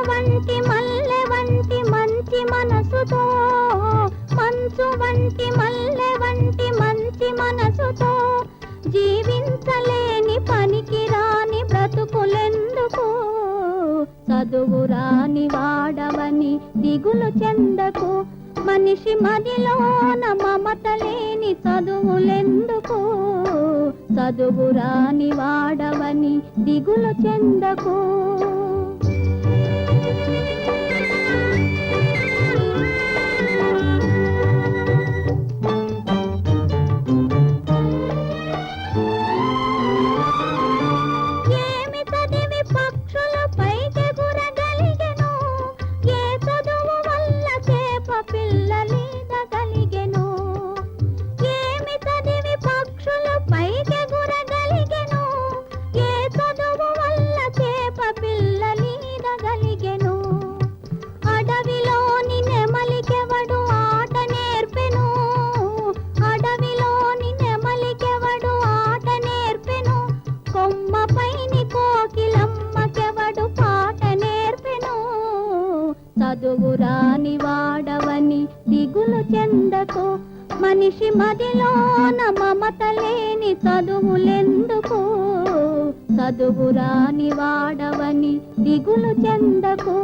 వంటి మల్లె వంటి మంచి మనసుతో మంచు వంటి మల్లె వంటి మంచి మనసుతో జీవించలేని పనికి రాని బ్రతుకులెందుకు? చదువురాని వాడవని దిగులు చెందకు? మనిషి మదిలోన మమత లేని చదువులెందుకు? చదువురాని వాడవని దిగులు చెందకు? చదువురాని వాడవని దిగులు చెందకు. మనిషి మదిలోన మమత లేని చదువులెందుకు? చదువురాని వాడవని దిగులు చెందకు.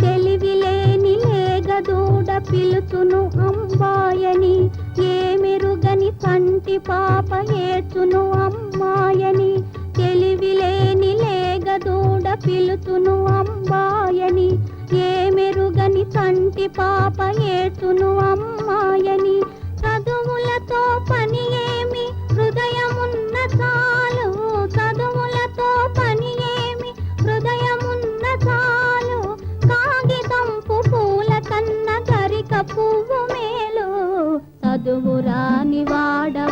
తెలివిలేని లేగదూడ పిలుచును అంబాయని. ఏమెరుగని కంటి పాప ఏచును అమ్మాయని లేగదూడ అంబాయని ఏ మెరుగని కంటి పాప ఏతును అమ్మాయని చదువులతో పని ఏమి? హృదయమున్న చాలు. చదువులతో పని ఏమి? హృదయమున్న చాలు. కాగితంపు పూల కన్న కరిక పువ్వు మేలు. చదువురాని వాడవని